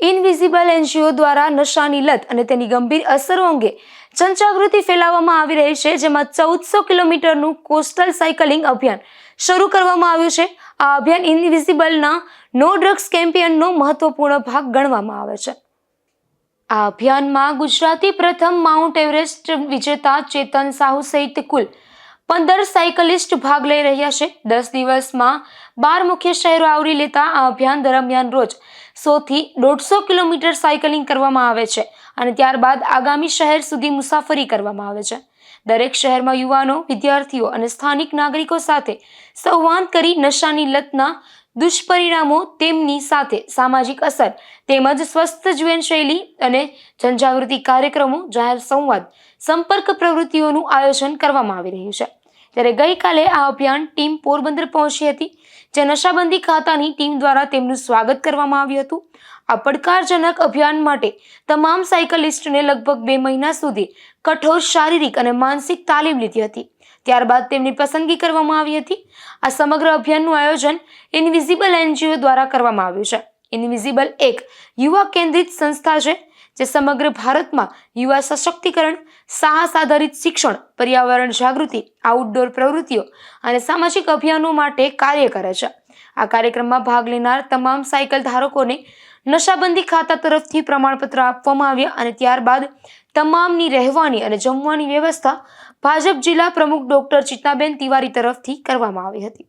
Invisible NGO દ્વારા નશાની લત અને તેની ગંભીર અસરો અંગે જનજાગૃતિ ફેલાવવામાં આવી રહી છે, જેમાં ચૌદસો કિલોમીટરનું કોસ્ટલ સાયકલિંગ અભિયાન શરૂ કરવામાં આવ્યું છે. આ અભિયાન ઇનવિઝિબલના નો ડ્રગ્સ કેમ્પેનનો મહત્વપૂર્ણ ભાગ ગણવામાં આવે છે. આ અભિયાનમાં ગુજરાતી પ્રથમ માઉન્ટ એવરેસ્ટ વિજેતા ચેતન સાહુ સહિત કુલ પંદર સાયકલિસ્ટ ભાગ લઈ રહ્યા છે. દસ દિવસમાં બાર મુખ્ય શહેરો આવરી લેતા આ અભિયાન દરમિયાન રોજ સોથી દોઢસો કિલોમીટર સાયકલિંગ કરવામાં આવે છે અને ત્યારબાદ આગામી શહેર સુધી મુસાફરી કરવામાં આવે છે. દરેક શહેરમાં યુવાનો, વિદ્યાર્થીઓ અને સ્થાનિક નાગરિકો સાથે સંવાદ કરી નશાની લતના દુષ્પરિણામો તેમની સાથે સામાજિક અસર તેમજ સ્વસ્થ જીવનશૈલી અને જનજાગૃતિ કાર્યક્રમો, જાહેર સંવાદ, સંપર્ક પ્રવૃત્તિઓનું આયોજન કરવામાં આવી રહ્યું છે. ત્યારે ગઈકાલે આ અભિયાન ટીમ પોરબંદર પહોંચી હતી. જે નશાબંધી ખાતાની ટીમ દ્વારા તેમનું સ્વાગત કરવામાં આવ્યું હતું. આ પડકારજનક અભિયાન માટે તમામ સાયકલિસ્ટને લગભગ બે મહિના સુધી કઠોર શારીરિક અને માનસિક તાલીમ લીધી હતી. ત્યારબાદ તેમની પસંદગી કરવામાં આવી હતી. આ સમગ્ર અભિયાનનું આયોજન ઇનવિઝિબલ એનજીઓ દ્વારા કરવામાં આવ્યું છે. ઇનવિઝિબલ એક યુવા કેન્દ્રિત સંસ્થા છે, જે સમગ્ર ભારતમાં યુવા સશક્તિકરણ, સાહસ આધારિત શિક્ષણ, પર્યાવરણ જાગૃતિ આઉટડોર પ્રવૃત્તિઓ અને સામાજિક અભિયાનો માટે કાર્ય કરે છે. આ કાર્યક્રમમાં ભાગ લેનાર તમામ સાયકલ ધારકોને નશાબંધી ખાતા તરફથી પ્રમાણપત્ર આપવામાં આવ્યા અને ત્યારબાદ તમામની રહેવાની અને જમવાની વ્યવસ્થા ભાજપ જિલ્લા પ્રમુખ ડોક્ટર ચિત્તાબેન તિવારી તરફથી કરવામાં આવી હતી.